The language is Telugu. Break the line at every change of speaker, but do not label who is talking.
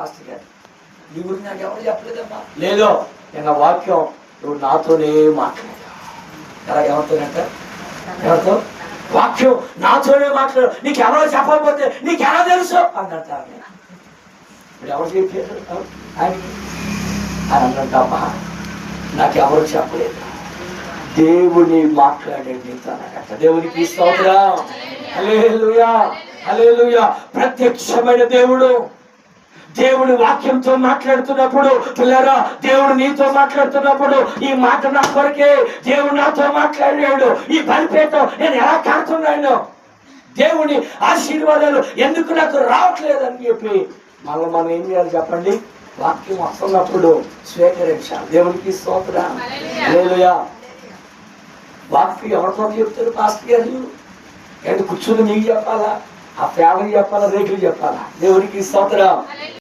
గారు. నీ గురించి నాకు ఎవరు చెప్పలేదమ్మా. లేదో. ఇంకా వాక్యం నువ్వు నాతోనే మాట్లాడు. ఎలా ఎవరితోనంట ఎవరితో వాక్యం నాతోనే మాట్లాడు. నీకు ఎవరో చెప్పకపోతే నీకు ఎలా తెలుసు? అన్నట్టు ఆమె. ఇప్పుడు ఎవరు చెప్పారు? నాకు ఎవరు చెప్పలేదు. దేవుని మాట్లాడే నీతో అన్నట్ట దేవునికి స్తోత్రం. హల్లెలూయా. హల్లెలూయా. ప్రత్యక్షమైన దేవుడు. దేవుడు వాక్యంతో మాట్లాడుతున్నప్పుడు పిల్లరా దేవుడు నీతో మాట్లాడుతున్నప్పుడు ఈ మాట నా కొరకే దేవుడు నాతో మాట్లాడాడు ఈ బలిపేతో నేను ఎలా కాడుతున్నాను దేవుని ఆశీర్వాదాలు ఎందుకు నాకు రావట్లేదు అని చెప్పి మళ్ళీ మనం ఏం చేయాలి చెప్పండి? వాక్యం వస్తున్నప్పుడు స్వీకరించాలి. దేవునికి స్తోత్రం వాక్యం ఎవరితో చెప్తారు పాస్టర్ గారు? ఎందుకు కూర్చుని మీకు చెప్పాలా? ఆ ఫ్యామిలీ చెప్పాలా? రేకులు చెప్పాలా? దేవునికి స్తోత్రం